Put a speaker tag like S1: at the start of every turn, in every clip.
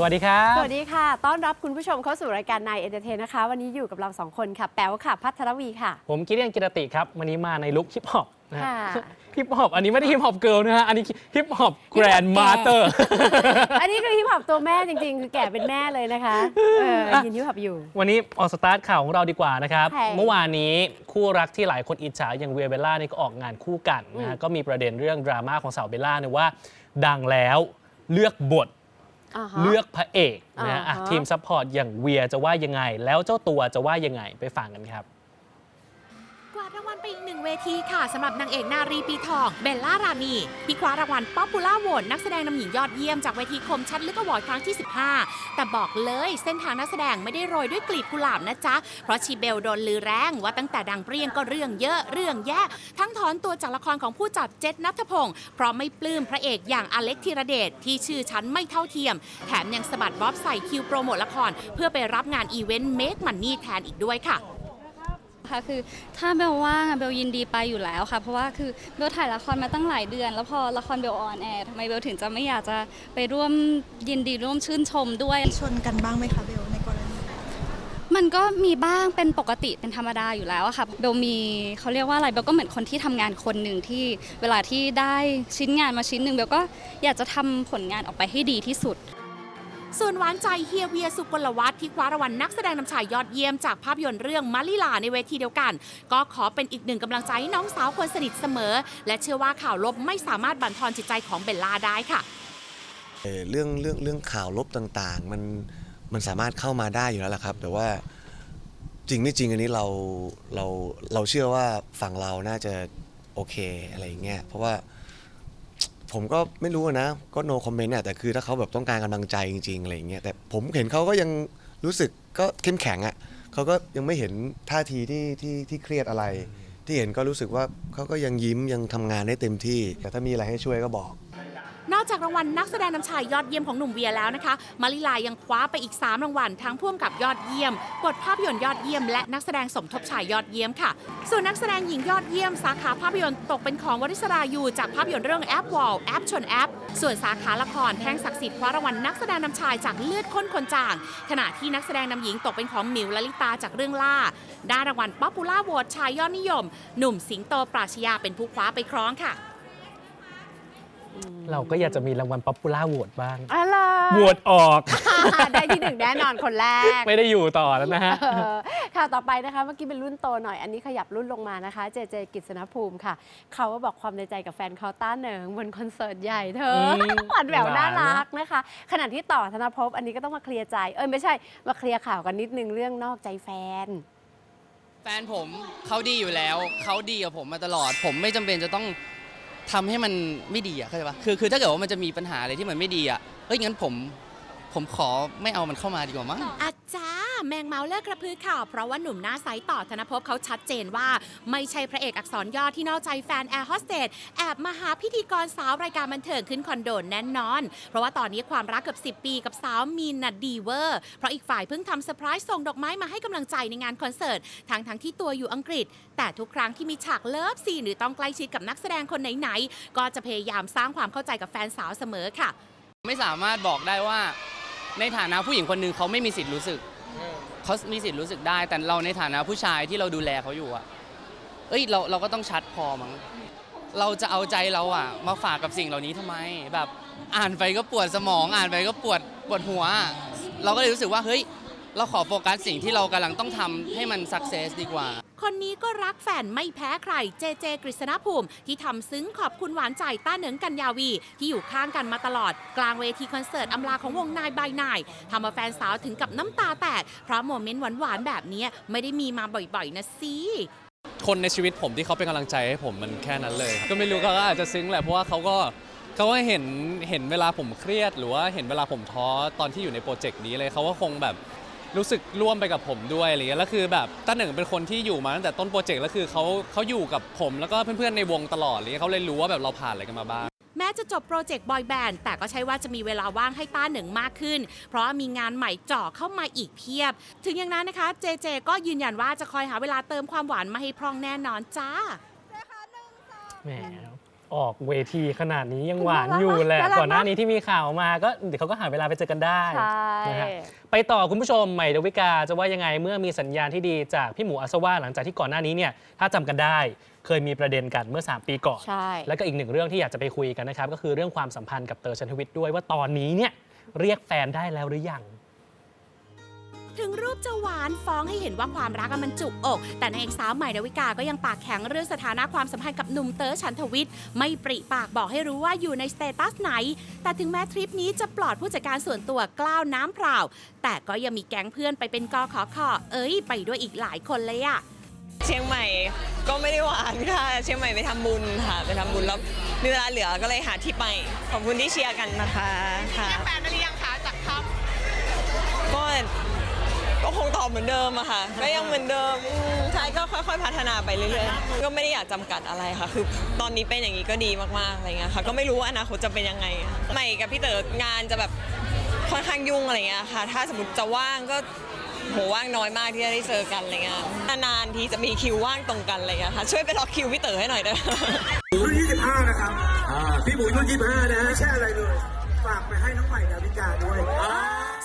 S1: สวัสดีครับ
S2: สวัสดีค่ะ ต้อนรับคุณผู้ชมเข้าสู่รายการนายเอนเตอร์เทนนะคะ วันนี้อยู่กับเราสองคนค่ะ แป๋วค่ะ พัทรวีค่ะ
S1: ผมกิเรียนกิรติครับ วันนี้มาในลุคฮิปฮอปนะฮะ
S2: ค่ะ
S1: ฮิปฮอปอันนี้ไม่ได้ฮิปฮอปเกิลนะฮะ อันนี้ฮิปฮอปแกรนด์มาสเตอร์
S2: อันนี้คือฮิปฮอปตัวแม่จริงๆ คือแก่เป็นแม่เลยนะคะเออ
S1: อะ
S2: ยินฮิปฮอปอยู่
S1: วันนี้ออกสตาร์ทข่าวของเราดีกว่านะครับ
S2: ค่ะ
S1: เมื่อวานนี้คู่รักที่หลายคนอิจฉาอย่างเวียเบลล่านี่ก็ออกงานคู่กันนะฮะ
S2: อืม
S1: ก็มีประเด็นเรื่องดราม่าของสาวเบลล่าเนี่ยว่า ดังแล้วเลือกบท
S2: อ่าฮะ
S1: เลือกพระเอกนะฮะ อะ
S2: อ่าฮะ
S1: ทีมซัพพอร์ตอย่างเวียจะว่ายังไง แล้วเจ้าตัวจะว่ายังไงไปฟังกันครับ
S3: เวทีค่ะสำหรับนางเอกนารีปีทองเบลล่ารานีที่คว้ารางวัลป๊อปปูล่าโหวตนักแสดงนำหญิงยอดเยี่ยมจากเวทีคมชัดลึกอวอร์ดครั้งที่ 15 แต่บอกเลยเส้นทางนักแสดงไม่ได้โรยด้วยกลีบกุหลาบนะจ๊ะ เพราะชีเบลโดนลือแรงว่าตั้งแต่ดังเปรี้ยงก็เรื่องเยอะเรื่องแย่ทั้งถอนตัวจากละครของผู้จัดเจษนัทพงศ์เพราะไม่ปลื้มพระเอกอย่างอเล็กธีรเดชที่ชื่อชั้นไม่เท่าเทียม แถมยังสะบัดบ๊อบใส่คิวโปรโมทละคร เพื่อไปรับงานอีเวนต์เมคมันนี่แทนอีกด้วยค่ะ
S4: ค่ะคือถ้าเบลว่างอะเบลยินดีไปอยู่แล้วค่ะ เพราะว่าคือเบลถ่ายละครมาตั้งหลายเดือน แล้วพอละครเบลออนแอร์ทำไมเบลถึงจะไม่อยากจะไปร่วมยินดีร่วมชื่นชมด้วย
S5: ชนกันบ้างไหมคะเบลในกรณี
S4: มันก็มีบ้างเป็นปกติเป็นธรรมดาอยู่แล้วอะค่ะเบลมีเขาเรียกว่าอะไรเบลก็เหมือนคนที่ทำงานคนหนึ่งที่เวลาที่ได้ชิ้นงานมาชิ้นหนึ่งเบลก็อยากจะทำผลงานออกไปให้ดีที่สุด
S3: ส่วนหวานใจเฮียเวียสุกลวัฒน์ที่คว้ารางวัลนักแสดงนำชายยอดเยี่ยมจากภาพยนตร์เรื่องมาลิลาในเวทีเดียวกัน ก็ขอเป็นอีกหนึ่งกำลังใจให้น้องสาวคนสนิทเสมอ และเชื่อว่าข่าวลบไม่สามารถบั่นทอนจิตใจของเบลล่าได้ค่ะ
S6: เอ่อเรื่องเรื่องเรื่องข่าวลบต่างๆ มันมันสามารถเข้ามาได้อยู่แล้วล่ะครับ แต่ว่าจริงไม่จริงอันนี้เราเราเราเชื่อว่าฝั่งเราน่าจะโอเคอะไรอย่างเงี้ยเพราะว่า ผมก็ไม่รู้นะ ก็ no comment อะแต่คือถ้าเขาแบบต้องการกำลังใจจริงๆอะไรอย่างเงี้ยแต่ผมเห็นเขาก็ยังรู้สึกก็เข้มแข็งอะเขาก็ยังไม่เห็นท่าทีที่ที่ที่เครียดอะไร ที่เห็นก็รู้สึกว่าเขาก็ยังยิ้มยังทำงานได้เต็มที่ แต่ถ้ามีอะไรให้ช่วยก็บอก
S3: นอกจากรางวัลนักแสดงนำชายยอดเยี่ยมของหนุ่มเวียแล้วนะคะ มาริลายังคว้าไปอีก 3 รางวัลทั้งพ่วงกับยอดเยี่ยม บทภาพยนตร์ยอดเยี่ยม และนักแสดงสมทบชายยอดเยี่ยมค่ะ ส่วนนักแสดงหญิงยอดเยี่ยม สาขาภาพยนตร์ตกเป็นของวริศรายูจากภาพยนตร์เรื่องแอปวอลแอปชนแอป ส่วนสาขาละครแท่งศักดิ์สิทธิ์คว้ารางวัลนักแสดงนำชายจากเลือดข้นคนจาง ขณะที่นักแสดงนำหญิงตกเป็นของหมิวลลิตาจากเรื่องล่าด้านรางวัลป๊อปปูล่าโหวตชายยอดนิยม หนุ่มสิงโตปราชญาเป็นผู้คว้าไปครองค่ะ
S1: เราก็อยากจะมีรางวัลป๊อปปูล่าโหวตบ้าง
S2: อะไร
S1: โหวตออก
S2: ได้ที่หนึ่งแน่นอนคนแรก
S1: ไม่ได้อยู่ต่อแล้วนะฮะ
S2: เออข่าวต่อไปนะคะ เมื่อกี้เป็นรุ่นโตหน่อย อันนี้ขยับรุ่นลงมานะคะ เจเจกิษณภูมิค่ะ เขาก็บอกความในใจกับแฟนเขาต้าเหนิงบนคอนเสิร์ตใหญ่เธออ
S1: ม
S2: หวานแหวว
S1: หวาน
S2: น่า
S1: นะ
S2: รักนะคะ ขณะที่ต่อธนภพอันนี้ก็ต้องมาเคลียร์ใจ เอ้ยไม่ใช่ มาเคลียร์ข่าวกันนิดนึงเรื่องนอกใจแฟน
S7: แฟนผมเขาดีอยู่แล้ว เขาดีกับผมมาตลอด ผมไม่จำเป็นจะต้อง ทำให้มันไม่ดีอะเข้าใจปะคือคือถ้าเกิดว่ามันจะมีปัญหาอะไรที่มันไม่ดีอะเฮ้ยงั้นผม ผมขอไม่เอามันเข้ามาดีกว่ามั้ง
S3: อาจ้าแมงเมาเลิกกระพือข่าวเพราะว่าหนุ่มหน้าใสต่อธนภพเขาชัดเจนว่า ไม่ใช่พระเอกอักษรย่อที่นอกใจแฟนแอร์โฮสเตสแอบมาหาพิธีกรสาวรายการบันเทิงขึ้นคอนโดแน่นอน เพราะว่าตอนนี้ความรักเกือบ10 ปีกับสาวมีนน่ะดีเวอร์ เพราะอีกฝ่ายเพิ่งทำเซอร์ไพรส์ส่งดอกไม้มาให้กำลังใจในงานคอนเสิร์ตทั้งทั้งๆที่ตัวอยู่อังกฤษ แต่ทุกครั้งที่มีฉากเลิฟซีนหรือต้องใกล้ชิดกับนักแสดงคนไหนๆก็จะพยายามสร้างความเข้าใจกับแฟนสาวเสมอค่ะ
S7: ไม่สามารถบอกได้ว่าในฐานะผู้หญิงคนหนึ่งเขาไม่มีสิทธิ์รู้สึกเขามีสิทธิ์รู้สึกได้ แต่เราในฐานะผู้ชายที่เราดูแลเขาอยู่อะเอ้ยเราเราก็ต้องชัดพอมั้งเราจะเอาใจเราอะมาฝากกับสิ่งเหล่านี้ทำไม แบบอ่านไปก็ปวดสมอง อ่านไปก็ปวดปวดหัว เราก็เลยรู้สึกว่าเฮ้ยเราขอโฟกัสสิ่งที่เรากำลังต้องทำให้มันสักเซสดีกว่า
S3: คนนี้ก็รักแฟนไม่แพ้ใคร เจเจกฤษณภูมิ ที่ทำซึ้งขอบคุณหวานใจต้าเหนิงกัญญาวี ที่อยู่ข้างกันมาตลอด กลางเวทีคอนเสิร์ตอำลาของวงนายบายนายทำเอาแฟนสาวถึงกับน้ำตาแตก เพราะโมเมนต์หวานๆแบบนี้ไม่ได้มีมาบ่อยๆนะสิ
S8: คนในชีวิตผมที่เขาเป็นกำลังใจให้ผมมันแค่นั้นเลย ก็ไม่รู้เขาก็อาจจะซึ้งแหละเพราะว่าเขาก็เขาก็เห็นเห็นเวลาผมเครียด หรือว่าเห็นเวลาผมท้อตอนที่อยู่ในโปรเจกต์นี้เลยเขาก็คงแบบ รู้สึกร่วมไปกับผมด้วยอะไรเงี้ยแล้วคือแบบต้าหนึ่งเป็นคนที่อยู่มาตั้งแต่ต้นโปรเจกต์แล้วคือเขาเขาอยู่กับผมแล้วก็เพื่อนๆในวงตลอดอะไรเลยเขาเลยรู้ว่าแบบเราผ่านอะไรกันมาบ้าง
S3: แม้จะจบโปรเจกต์บอยแบนด์แต่ก็ใช่ว่าจะมีเวลาว่างให้ต้าเหนิงมากขึ้น เพราะมีงานใหม่จ่อเข้ามาอีกเพียบ ถึงอย่างนั้นนะคะเจเจก็ยืนยันว่าจะคอยหาเวลาเติมความหวานมาให้พร่องแน่นอนจ้า
S1: แหม ออกเวทีขนาดนี้ยังหวาน
S2: น่ารัก
S1: อยู่แหละ
S2: น่ารัก
S1: ก่อนหน้า
S2: เนอะ
S1: นี้ที่มีข่าวมาก็เดี๋ยวเขาก็หาเวลาไปเจอกันได้
S2: ใช่
S1: นะฮะไปต่อคุณผู้ชมใหม่ดาวิกาจะว่ายังไงเมื่อมีสัญญาณที่ดีจากพี่หมูอัศวาหลังจากที่ก่อนหน้านี้เนี่ยถ้าจำกันได้เคยมีประเด็นกันเมื่อ 3 ปีก่อน
S2: ใช่
S1: แล้วก็อีกหนึ่งเรื่องที่อยากจะไปคุยกันนะครับ ก็คือเรื่องความสัมพันธ์กับเตอร์ชันทวิทย์ด้วยว่าตอนนี้เนี่ยเรียกแฟนได้แล้วหรือยัง
S3: ถึงรูปจะหวานฟ้องให้เห็นว่าความรักอะมันจุกอก แต่นางเอกสาวใหม่ดาวิกาก็ยังปากแข็งเรื่องสถานะความสัมพันธ์กับหนุ่มเต๋อชันทวิทย์ไม่ปริปากบอกให้รู้ว่าอยู่ในสเตตัสไหน แต่ถึงแม้ทริปนี้จะปลอดผู้จัดการส่วนตัวกล้าวน้ำเปล่า แต่ก็ยังมีแก๊งเพื่อนไปเป็นกอขอขอเอ้ย ไปด้วยอีกหลายคนเลยอะ
S9: เชียงใหม่ก็ไม่ได้หวานค่ะ เชียงใหม่ไปทำบุญค่ะ ไปทำบุญแล้วมีเวลาเหลือก็เลยหาที่ไป ขอบคุณที่เชียร์กันนะคะค่ะ แฟนหรือยังคะจากท็อปก็ ก็คงตอบเหมือนเดิมอะค่ะ ก็ยังเหมือนเดิมอืมใช่ก็ค่อยๆ พัฒนาไปเรื่อยๆ ก็ไม่ได้อยากจำกัดอะไรค่ะ คือตอนนี้เป็นอย่างนี้ก็ดีมากๆ อะไรเงี้ยค่ะ ก็ไม่รู้ว่าอนาคตจะเป็นยังไงอะใหม่กับพี่เต๋องานจะแบบค่อนข้างยุ่งอะไรเงี้ยค่ะ ถ้าสมมติจะว่างก็โหว่างน้อยมากที่จะได้เจอกันอะไรเงี้ย นานๆทีจะมีคิวว่างตรงกันอะไรเงี้ยค่ะ ช่วยไปล็อกคิวพี่เต๋อให้หน่อยได้ไหม
S10: รุ่น 25 นะครับพี่หมูรุ่น 25 นะฮะ ไม่ใช่อะไรเลย ฝากไปให้น้องใหม่ดาวิกาด้วย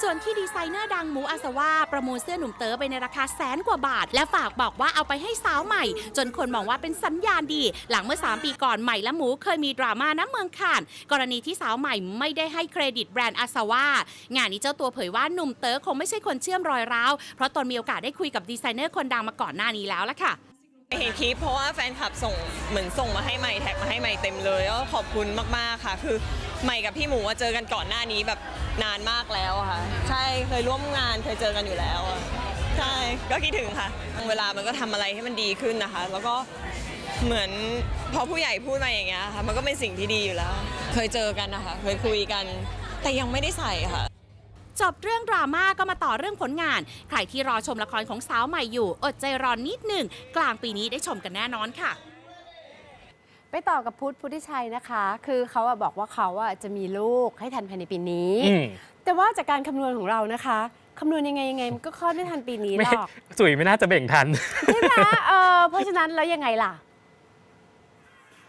S3: ส่วนที่ดีไซเนอร์ดังหมูอาสวาประมูลเสื้อหนุ่มเต๋อไปในราคาแสนกว่าบาท และฝากบอกว่าเอาไปให้สาวใหม่ จนคนมองว่าเป็นสัญญาณดี หลังเมื่อ 3 ปีก่อนใหม่และหมูเคยมีดราม่าน้ำเมืองข่าน กรณีที่สาวใหม่ไม่ได้ให้เครดิตแบรนด์อาสวางานนี้เจ้าตัวเผยว่าหนุ่มเต๋อคงไม่ใช่คนเชื่อมรอยร้าวเพราะตนมีโอกาสได้คุยกับดีไซเนอร์คนดังมาก่อนหน้านี้แล้วล่ะค่ะ
S9: เห็นคลิปเพราะว่าแฟนคลับส่งเหมือนส่งมาให้ใหม่แท็กมาให้ใหม่เต็มเลยก็ขอบคุณมากๆค่ะ คือใหม่กับพี่หมูอะเจอกันก่อนหน้านี้แบบนานมากแล้วค่ะ ใช่เคยร่วมงานเคยเจอกันอยู่แล้วอะใช่ก็คิดถึงค่ะ เวลามันก็ทำอะไรให้มันดีขึ้นนะคะ แล้วก็เหมือนพอผู้ใหญ่พูดมาอย่างเงี้ยค่ะมันก็เป็นสิ่งที่ดีอยู่แล้ว เคยเจอกันนะคะเคยคุยกัน แต่ยังไม่ได้ใส่ค่ะ
S3: จบเรื่องดราม่าก็มาต่อเรื่องผลงาน ใครที่รอชมละครของสาวใหม่อยู่ อดใจรอนนิดหนึ่ง กลางปีนี้ได้ชมกันแน่นอนค่ะ
S2: ไปต่อกับพุทธพุทธิชัยนะคะ คือเขาอะบอกว่าเขาอะจะมีลูกให้ทันภายในปีนี้
S1: อืม
S2: แต่ว่าจากการคำนวณของเรานะคะคำนวณยังไงยังไงมันก็คลอดไม่ทันปีนี้
S1: ไม่
S2: หรอก
S1: จุ๋ยไม่น่าจะเบ่งทัน
S2: ใช่ไหมเออเพราะฉะนั้นแล้วยังไงล่ะ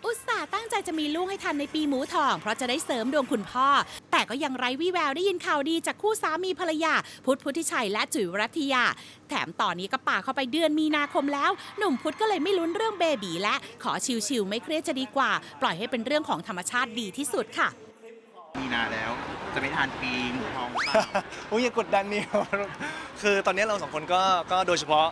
S3: อุตส่าห์ตั้งใจจะมีลูกให้ทันในปีหมูทอง เพราะจะได้เสริมดวงคุณพ่อ แต่ก็ยังไร้วี่แววได้ยินข่าวดีจากคู่สามีภรรยา พุทธพุทธิชัยและจุ๋ยรัตยา แถมตอนนี้ก็ป่าเข้าไปเดือนมีนาคมแล้ว หนุ่มพุทธก็เลยไม่ลุ้นเรื่องเบบีและ ขอชิวๆไม่เครียดจะดีกว่า ปล่อยให้เป็นเรื่องของธรรมชาติดีที่สุดค่ะ
S10: มีนาแล้ว จะไม่ทานปีหมูทองเปล่า
S11: โอ้ยอย่ากดดันนี่คือตอนนี้เราสองคนก็ก็โดยเฉพาะ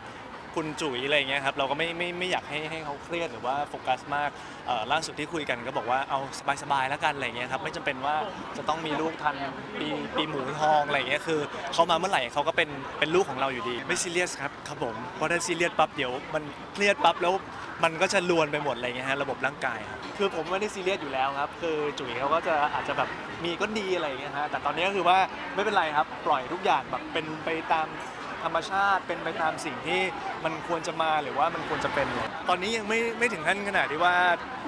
S11: คุณจุ๋ยอะไรเงี้ยครับเราก็ไม่ไม่ไม่อยากให้ให้เขาเครียดหรือว่าโฟกัสมากเอ่อล่าสุดที่คุยกันก็บอกว่าเอาสบายๆแล้วกันอะไรเงี้ยครับไม่จำเป็นว่าจะต้องมีลูกทันปีปีหมูทองอะไรเงี้ยคือเขามาเมื่อไหร่เขาก็เป็นเป็นลูกของเราอยู่ดี ไม่ซีเรียสครับครับผมเพราะถ้าซีเรียสปั๊บเดี๋ยวมันเครียดปั๊บแล้วมันก็จะลวนไปหมดอะไรเงี้ยฮะระบบร่างกายครับคือผมไม่ได้ซีเรียสอยู่แล้วครับ คือจุ๋ยเขาก็จะอาจจะแบบมีก็ดีอะไรเงี้ยฮะแต่ตอนนี้ก็คือว่าไม่เป็นไรครับปล่อยทุกอย่างแบบเป็นไปตาม ธรรมชาติเป็นไปตามสิ่งที่มันควรจะมาหรือว่ามันควรจะเป็น ตอนนี้ยังไม่ไม่ถึงขั้นขนาดที่ว่า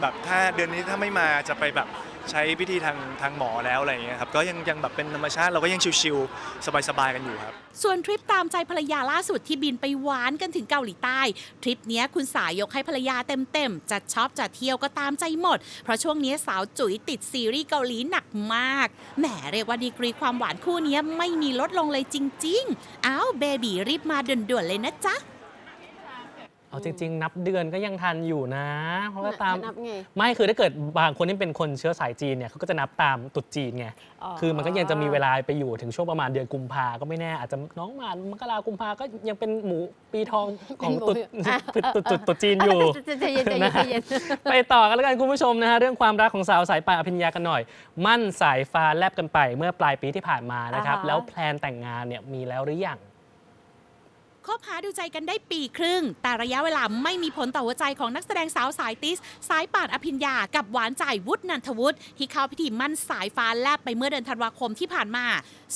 S11: แบบถ้าเดือนนี้ถ้าไม่มาจะไปแบบ ใช้พิธีทางทางหมอแล้วอะไรอย่างเงี้ยครับก็ยังยังแบบเป็นธรรมชาติเราก็ยังชิวๆสบายๆกันอยู่ครับ
S3: ส่วนทริปตามใจภรรยาล่าสุดที่บินไปหวานกันถึงเกาหลีใต้ ทริปเนี้ยคุณสายยกให้ภรรยาเต็มๆจะชอบจะเที่ยวก็ตามใจหมด เพราะช่วงนี้สาวจุ๋ยติดซีรีส์เกาหลีหนักมากแหมเรียกว่าดีกรีความหวานคู่นี้ไม่มีลดลงเลยจริง ๆ อ้าวเบบีรีบมาด่วนๆเลยนะจ๊ะ
S1: เอาจริง ๆ นับเดือนก็ยังทันอยู่นะ เพราะว่าตาม
S2: นับไง
S1: ไม่คือถ้าเกิดบางคนที่เป็นคนเชื้อสายจีนเนี่ยเขาก็จะนับตามตรุษจีนไง
S2: อ๋อ
S1: คือมันก็ยังจะมีเวลาไปอยู่ถึงช่วงประมาณเดือนกุมภาก็ไม่แน่ อาจจะน้องหมานมกรากุมภาก็ยังเป็นหมูปีทองของตรุษ
S2: เป็นหมู
S1: ตรุษตรุษตรุษจีนอยู่
S2: ใจเย็นใจเย็นใจเย็น
S1: ไปต่อกันแล้วกันคุณผู้ชมนะฮะเรื่องความรักของสาวสายป่านอภิญญากันหน่อย มั่นสายฟ้าแลบกันไปเมื่อปลายปีที่ผ่านมานะครับ
S2: อ่าฮะ
S1: แล้วแพลนแต่งงานเนี่ยมีแล้วหรือยัง
S3: คบหาดูใจกันได้ปีครึ่ง แต่ระยะเวลาไม่มีผลต่อหัวใจของนักแสดงสาวสายติส สายป่านอภิญญา กับหวานใจวุฒินันทวุฒิที่เข้าพิธีมั่นสายฟ้าแลบไปเมื่อเดือนธันวาคมที่ผ่านมา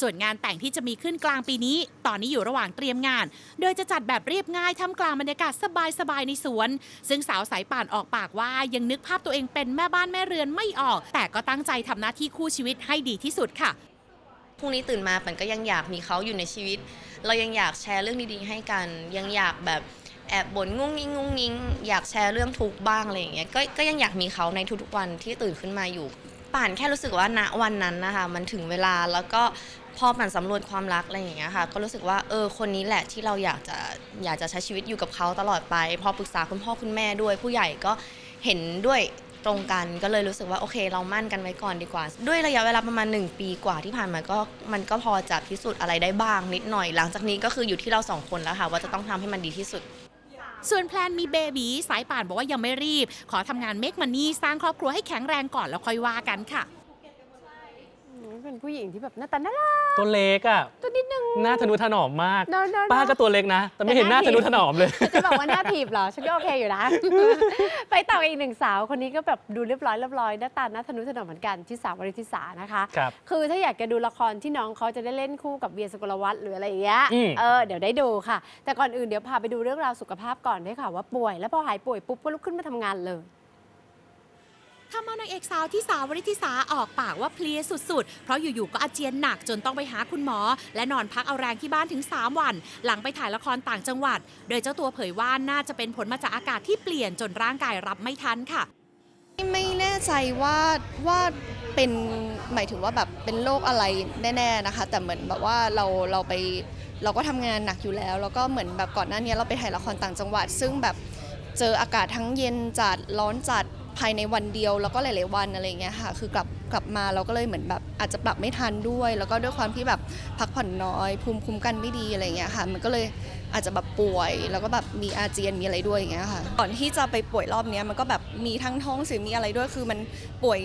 S3: ส่วนงานแต่งที่จะมีขึ้นกลางปีนี้ ตอนนี้อยู่ระหว่างเตรียมงาน โดยจะจัดแบบเรียบง่ายท่ามกลางบรรยากาศสบายๆในสวน ซึ่งสาวสายป่านออกปากว่ายังนึกภาพตัวเองเป็นแม่บ้านแม่เรือนไม่ออก แต่ก็ตั้งใจทำหน้าที่คู่ชีวิตให้ดีที่สุดค่ะ
S12: พรุ่งนี้ตื่นมาปันก็ยังอยากมีเขาอยู่ในชีวิต เรายังอยากแชร์เรื่องดีๆ ให้กัน ยังอยากแบบแอบบ่นงุ้งงิ้งงุ้งงิ้งอยากแชร์เรื่องทุกข์บ้างอะไรอย่างเงี้ยก็ก็ยังอยากมีเขาในทุกๆวันที่ตื่นขึ้นมาอยู่ ป่านแค่รู้สึกว่าณวันนั้นนะคะ มันถึงเวลาแล้วก็พอป่านสำรวจความรักอะไรอย่างเงี้ยค่ะ ก็รู้สึกว่าเออคนนี้แหละที่เราอยากจะอยากจะใช้ชีวิตอยู่กับเขาตลอดไป พอปรึกษาคุณพ่อคุณแม่ด้วย ผู้ใหญ่ก็เห็นด้วย ตรงกันก็เลยรู้สึกว่าโอเค เรามั่นกันไว้ก่อนดีกว่า ด้วยระยะเวลาประมาณ 1 ปีกว่าที่ผ่านมาก็มันก็พอจะพิสูจน์อะไรได้บ้างนิดหน่อย หลังจากนี้ก็คืออยู่ที่เราสองคนแล้วค่ะว่าจะต้องทำให้มันดีที่สุด
S3: ส่วนแพลนมีเบบีสายป่านบอกว่ายังไม่รีบ ขอทำงานเมกมันนี่สร้างครอบครัวให้แข็งแรงก่อนแล้วค่อยว่ากันค่ะ
S2: เป็นผู้หญิงที่แบบหน้าตาน่ารัก
S1: ตัวเล็กอะ
S2: ตัวนิดนึง
S1: หน้าทะนุถนอมมาก
S2: เนอะเนอะเนอะ
S1: ป้าก็ตัวเล็กนะ แต่ไม่เห็นหน้าทะนุถนอมเลย
S2: จะบอกว่าหน้าถีบเหรอ ฉันก็โอเคอยู่นะ ไปต่ออีกหนึ่งสาวคนนี้ก็แบบดูเรียบร้อยเรียบร้อยหน้าตาหน้าทะนุถนอมเหมือนกันที่สาววริธิสานะคะ
S1: ครับ
S2: คือถ้าอยากจะดูละครที่น้องเขาจะได้เล่นคู่กับเบียร์สกลวัฒน์หรืออะไรอย่างเงี้ย
S1: อืม
S2: เออเดี๋ยวได้ดูค่ะ แต่ก่อนอื่นเดี๋ยวพาไปดูเรื่องราวสุขภาพก่อนได้ค่ะว่าป่วย แล้วพอหายป่วยปุ๊บก็ลุกขึ้นมาทำงานเลย
S3: ทำเอานางเอกสาวที่สาววริธิสาออกปากว่าเพลียสุดๆ เพราะอยู่ๆ ก็อาเจียนหนักจนต้องไปหาคุณหมอ และนอนพักเอาแรงที่บ้านถึง 3 วัน หลังไปถ่ายละครต่างจังหวัด โดยเจ้าตัวเผยว่าน่าจะเป็นผลมาจากอากาศที่เปลี่ยนจนร่างกายรับไม่ทันค่ะ
S5: ไม่แน่ใจว่าว่าเป็นหมายถึงว่าแบบเป็นโรคอะไรแน่ๆนะคะ แต่เหมือนแบบว่าเราเราไปเราก็ทำงานหนักอยู่แล้ว แล้วก็เหมือนแบบก่อนหน้านี้เราไปถ่ายละครต่างจังหวัด ซึ่งแบบเจออากาศทั้งเย็นจัดร้อนจัด ภายในวันเดียวแล้วก็หลายๆวันอะไรเงี้ยค่ะคือกลับกลับมาเราก็เลยเหมือนแบบอาจจะปรับไม่ทันด้วย แล้วก็ด้วยความที่แบบพักผ่อนน้อย ภูมิคุ้มกันไม่ดีอะไรเงี้ยค่ะ มันก็เลยอาจจะแบบป่วย แล้วก็แบบมีอาเจียนมีอะไรด้วยอย่างเงี้ยค่ะก่อนที่จะไปป่วยรอบเนี้ยมันก็แบบมีทั้งท้องเสียมีอะไรด้วยคือมันป่วย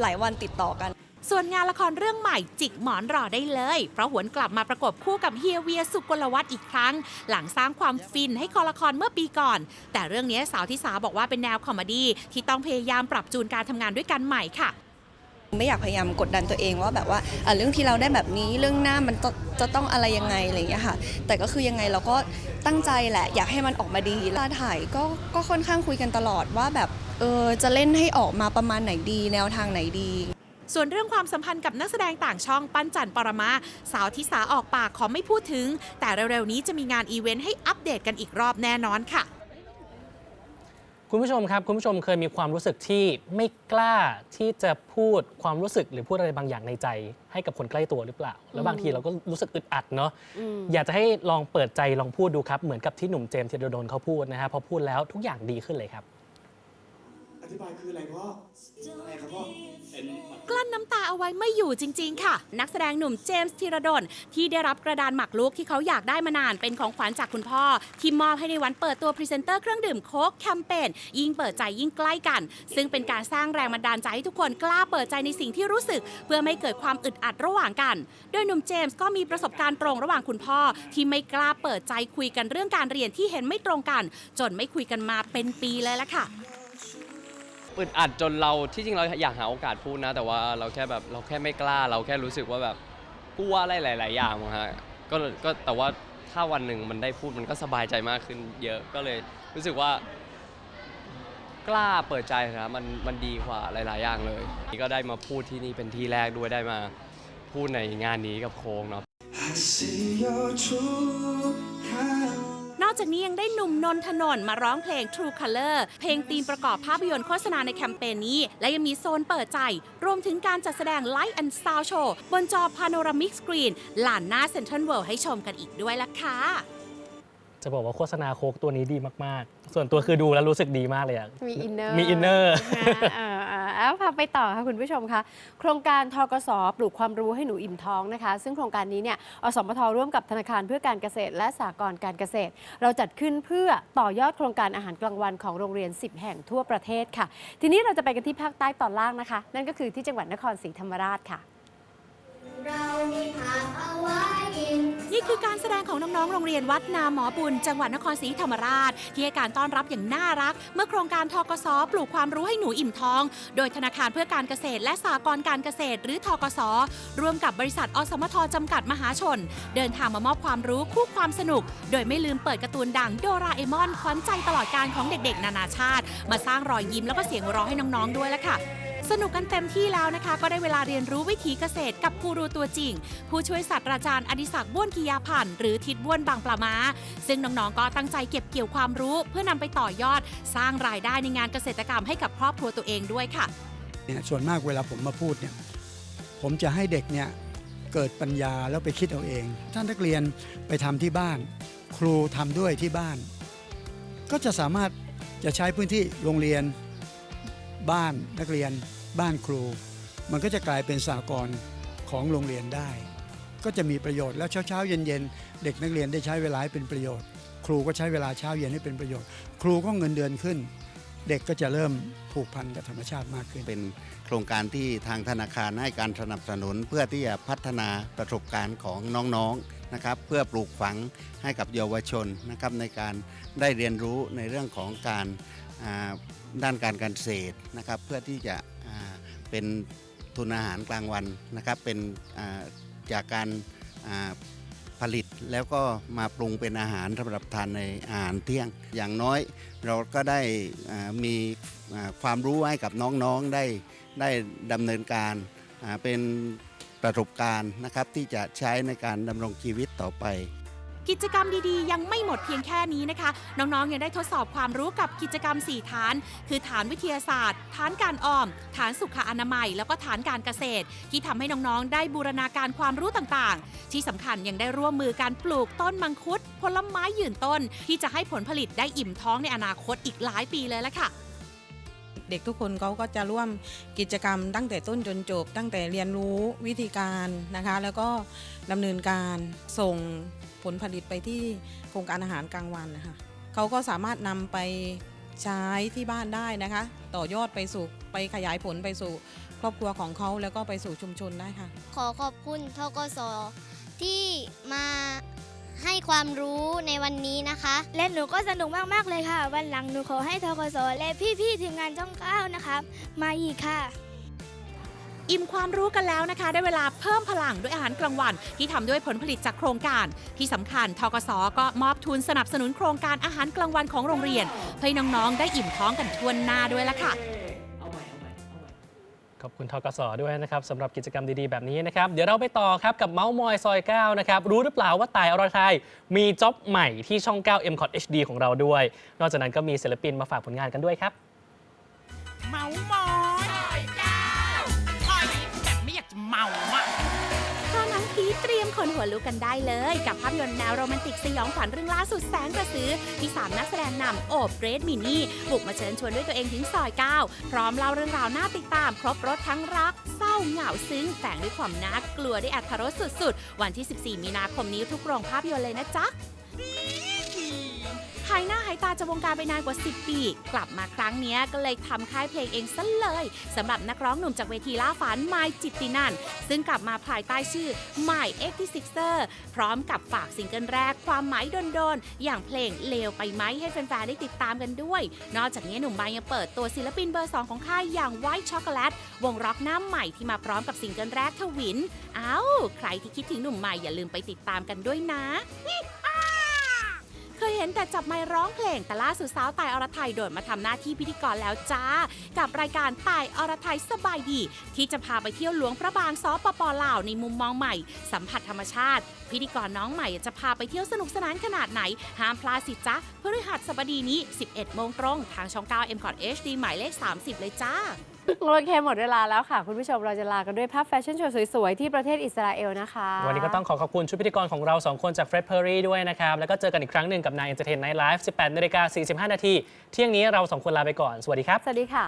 S5: หลายวันติดต่อกัน
S3: ส่วนงานละครเรื่องใหม่จิกหมอนรอได้เลย เพราะหวนกลับมาประกบคู่กับเฮียเวียสุกลวัฒน์อีกครั้ง หลังสร้างความฟินให้คอละครเมื่อปีก่อน แต่เรื่องนี้สาวทิสาบอกว่าเป็นแนวคอมเมดี้ที่ต้องพยายามปรับจูนการทำงานด้วยกันใหม่ค่ะ
S5: ไม่อยากพยายามกดดันตัวเองว่าแบบว่าเรื่องที่เราได้แบบนี้เรื่องหน้ามันจะจะต้องอะไรยังไงอะไรอย่างเงี้ยค่ะ แต่ก็คือยังไงเราก็ตั้งใจแหละ อยากให้มันออกมาดีเวลาถ่ายก็ก็ค่อนข้างคุยกันตลอดว่าแบบเออจะเล่นให้ออกมาประมาณไหนดี แนวทางไหนดี
S3: ส่วนเรื่องความสัมพันธ์กับนักแสดงต่างช่องปั้นจันปรมา สาวทิสาออกปากขอไม่พูดถึง แต่เร็วๆนี้จะมีงานอีเวนต์ให้อัปเดตกันอีกรอบแน่นอนค่ะ
S1: คุณผู้ชมครับ คุณผู้ชมเคยมีความรู้สึกที่ไม่กล้าที่จะพูดความรู้สึกหรือพูดอะไรบางอย่างในใจ ให้กับคนใกล้ตัวหรือเปล่า แล้วบางทีเราก็รู้สึกอึดอัดเนาะ
S2: อืม
S1: อยากจะให้ลองเปิดใจลองพูดดูครับเหมือนกับที่หนุ่มเจมส์ธีรดลเขาพูดนะฮะพอพูดแล้วทุกอย่างดีขึ้นเลยครับ
S10: อ ธิบายคืออะไรพ่ออะไรครับพ่อ
S3: กลั้นน้ำตาเอาไว้ไม่อยู่จริง ๆ ค่ะ นักแสดงหนุ่มเจมส์ธีรดลที่ได้รับกระดานหมากรุกที่เขาอยากได้มานานเป็นของขวัญจากคุณพ่อ ที่มอบให้ในวันเปิดตัวพรีเซนเตอร์เครื่องดื่มโค้กแคมเปญยิ่งเปิดใจยิ่งใกล้กัน ซึ่งเป็นการสร้างแรงบันดาลใจให้ทุกคนกล้าเปิดใจในสิ่งที่รู้สึก เพื่อไม่เกิดความอึดอัดระหว่างกัน โดยหนุ่มเจมส์ก็มีประสบการณ์ตรงระหว่างคุณพ่อ ที่ไม่กล้าเปิดใจคุยกันเรื่องการเรียนที่เห็นไม่ตรงกัน จนไม่คุยกันมาเป็นปีเลยละค่ะ
S7: อึดอัดจนเราที่จริงเราอยากหาโอกาสพูดนะ แต่ว่าเราแค่แบบเราแค่ไม่กล้า เราแค่รู้สึกว่าแบบกลัวอะไรหลาย ๆ อย่างมั้งฮะก็ก็แต่ว่าถ้าวันหนึ่งมันได้พูดมันก็สบายใจมากขึ้นเยอะก็เลยรู้สึกว่า กล้าเปิดใจนะมันมันดีกว่าหลาย ๆ อย่างเลยนี่ก็ได้มาพูดที่นี่เป็นที่แรกด้วยได้มาพูดในงานนี้กับโค้งเนาะ
S10: I see your true
S3: จากนี้ยังได้หนุ่มนนทนนท์มาร้องเพลง True Color เพลงธีมประกอบภาพยนตร์โฆษณาในแคมเปญนี้ และยังมีโซนเปิดใจ รวมถึงการจัดแสดง Light and Sound Show บนจอ Panoramic Screen ลานหน้า Central World ให้ชมกันอีกด้วยล่ะค่ะ
S1: จะบอกว่าโฆษณาโค้กตัวนี้ดีมาก ๆ ส่วนตัวคือดูแล้วรู้สึกดีมากเลยอะ
S2: มีอินเนอร์
S1: มีอินเนอร์
S2: เออเออแล้ว พาไปต่อค่ะคุณผู้ชมคะโครงการทกสปลูกความรู้ให้หนูอิ่มท้องนะคะ ซึ่งโครงการนี้เนี่ยอสมทร่วมกับธนาคารเพื่อการเกษตร และสหกรณ์การเกษตร เราจัดขึ้นเพื่อต่อยอดโครงการอาหารกลางวันของโรงเรียน 10 แห่งทั่วประเทศค่ะ ทีนี้เราจะไปกันที่ภาคใต้ตอนล่างนะคะ นั่นก็คือที่จังหวัดนครศรีธรรมราชค่ะ
S3: นี่คือการแสดงของน้องๆ โรงเรียนวัดนาหมอบุญ จังหวัดนครศรีธรรมราช ที่ให้การต้อนรับอย่างน่ารัก เมื่อโครงการทกสปลูกความรู้ให้หนูอิ่มท้อง โดยธนาคารเพื่อการเกษตร และสหกรณ์การเกษตร หรือทกสร่วมกับบริษัทอสมทจำกัดมหาชน เดินทางมามอบความรู้คู่ความสนุก โดยไม่ลืมเปิดการ์ตูนดังโดราเอมอนขวัญใจตลอดการของเด็กๆ นานาชาติ มาสร้างรอยยิ้มแล้วก็เสียงหัวเราะให้น้องๆด้วยละค่ะ สนุกกันเต็มที่แล้วนะคะ ก็ได้เวลาเรียนรู้วิถีเกษตรกับกูรูตัวจริง ผู้ช่วยศาสตราจารย์อดิศักดิ์บ้วนกิยาพันธ์หรือทิดบ้วนบางปลามาซึ่งน้องๆก็ตั้งใจเก็บเกี่ยวความรู้ เพื่อนำไปต่อยอด สร้างรายได้ในงานเกษตรกรรมให้กับครอบครัวตัวเองด้วยค่ะ
S13: เนี่ยส่วนมากเวลาผมมาพูดเนี่ยผมจะให้เด็กเนี่ยเกิดปัญญาแล้วไปคิดเอาเอง ท่านนักเรียนไปทำที่บ้าน ครูทำด้วยที่บ้าน ก็จะสามารถจะใช้พื้นที่โรงเรียนบ้านนักเรียน บ้านครู มันก็จะกลายเป็นสากลของโรงเรียนได้ ก็จะมีประโยชน์แล้วเช้าเช้าๆเย็นเย็นๆเด็กนักเรียนได้ใช้เวลาเป็นประโยชน์ ครูก็ใช้เวลาเช้าเย็นให้เป็นประโยชน์ ครูก็เงินเดือนขึ้น เด็กก็จะเริ่มผูกพันกับธรรมชาติมากขึ้น
S14: เป็นโครงการที่ทางธนาคารให้การสนับสนุน เพื่อที่จะพัฒนาประสบการณ์ของน้องๆนะครับ เพื่อปลูกฝังให้กับเยาวชนนะครับในการได้เรียนรู้ในเรื่องของการอ่าด้านการเกษตรนะครับ เพื่อที่จะ เป็นทุนอาหารกลางวันนะครับ เป็นจากการผลิตแล้วก็มาปรุงเป็นอาหารสำหรับทานในอาหารเที่ยง อย่างน้อยเราก็ได้มีความรู้ให้กับน้องๆได้ได้ดำเนินการเป็นประสบการณ์นะครับที่จะใช้ในการดำรงชีวิตต่อไป
S3: กิจกรรมดีๆ ยังไม่หมดเพียงแค่นี้นะคะ น้องๆยังได้ทดสอบความรู้กับกิจกรรม 4 ฐาน คือฐานวิทยาศาสตร์ ฐานการออม ฐานสุขอนามัย แล้วก็ฐานการเกษตร ที่ทำให้น้องๆ ได้บูรณาการความรู้ต่างๆ ที่สำคัญยังได้ร่วมมือการปลูกต้นมังคุดผลไม้ยืนต้น ที่จะให้ผลผลิตได้อิ่มท้องในอนาคตอีกหลายปีเลยละค่ะ
S15: เด็กทุกคนเขาก็จะร่วมกิจกรรมตั้งแต่ต้นจนจบ ตั้งแต่เรียนรู้วิธีการนะคะ แล้วก็ดำเนินการส่ง ลผลิตไปที่โครงการอาหารกลางวันนะคะเขาก็สามารถนำไปใช้ที่บ้านได้นะคะ ต่อยอดไปสู่ไปขยายผลไปสู่ครอบครัวของเขาแล้วก็ไปสู่ชุมชนได้ค่ะ
S16: ขอขอบคุณทกสที่มาให้ความรู้ในวันนี้นะคะ และหนูก็สนุกมาก ๆ เลยค่ะ วันหลังหนูขอให้ทกสและพี่ ๆ ทีมงานช่องเก้านะคะ มาอีกค่ะ
S3: อิ่มความรู้กันแล้วนะคะ ได้เวลาเพิ่มพลังด้วยอาหารกลางวัน ที่ทำด้วยผลผลิตจากโครงการ ที่สำคัญทกสก็มอบทุนสนับสนุนโครงการอาหารกลางวันของโรงเรียนเพื่อให้น้องๆ ได้อิ่มท้องกันทั่วหน้าด้วยละค่ะ
S1: ขอบคุณทกสด้วยนะครับสำหรับกิจกรรมดีๆแบบนี้นะครับ เดี๋ยวเราไปต่อครับกับเมาส์มอยซอย9นะครับรู้หรือเปล่าว่าตายอรไทย มีจ็อบใหม่ที่ช่อง9 m c o t HD ของเราด้วย นอกจากนั้นก็มีศิลปินมาฝากผลงานกันด้วยครับ
S3: เมา เตรียมคนหัวลุกกันได้เลย กับภาพยนตร์แนวโรแมนติกสยองขวัญเรื่องล่าสุดแสงกระสือ ที่สามนักแสดงนำโอบเรดมินี่บุกมาเชิญชวนด้วยตัวเองถึงซอยเก้าพร้อมเล่าเรื่องราวน่าติดตาม ครบรถทั้งรัก เศร้าเหงาซึ้งแฝงด้วยความน่ากลัวได้อัธรสสุดๆ วันที่ 14 มีนาคมนี้ทุกโรงภาพยนตร์เลยนะจ๊ะ หายหน้าหายตาจากวงการไปนานกว่า 10 ปี กลับมาครั้งนี้ก็เลยทำค่ายเพลงเองซะเลยสำหรับนักร้องหนุ่มจากเวทีล่าฝันไมจิตตินันซึ่งกลับมาภายใต้ชื่อ My 86 พร้อมกับฝากซิงเกิลแรกความหมายโดนๆ อย่างเพลงเลวไปไหมให้แฟนๆ ได้ติดตามกันด้วย นอกจากนี้หนุ่มไมยังเปิดตัวศิลปินเบอร์ 2 ของค่ายอย่างไวท์ช็อกโกแลตวงร็อกหน้าใหม่ที่มาพร้อมกับซิงเกิลแรกทวิน เอ้า ใครที่คิดถึงหนุ่มใหม่อย่าลืมไปติดตามกันด้วยนะ เคยเห็นแต่จับไมค์ร้องเพลง แต่ล่าสุดสาวตายอรไทยโดดมาทำหน้าที่พิธีกรแล้วจ้า กับรายการตายอรไทยสบายดี ที่จะพาไปเที่ยวหลวงพระบางซอปปลาวในมุมมองใหม่ สัมผัสธรรมชาติ พิธีกรน้องใหม่จะพาไปเที่ยวสนุกสนานขนาดไหน ห้ามพลาดสิจ๊ะพฤหัสบดีนี้ 11 โมงตรง ทางช่อง 9 m c o t HD หมายเลข 30 เลยจ้า
S2: โอเคหมดเวลาแล้วค่ะ คุณผู้ชมเราจะลากันด้วยภาพแฟชั่นโชว์สวยๆ ที่ประเทศอิสราเอลนะคะ
S1: วันนี้ก็ต้องขอขอบคุณชุดพิธีกรของเรา 2 คนจาก Fred Perry ด้วยนะครับ แล้วก็เจอกันอีกครั้งหนึ่งกับนาย Entertain Night Live 18นาฬิกา45 นาที เที่ยงนี้เรา 2 คนลาไปก่อน สวัสดีครับ
S2: สวัสดีค่ะ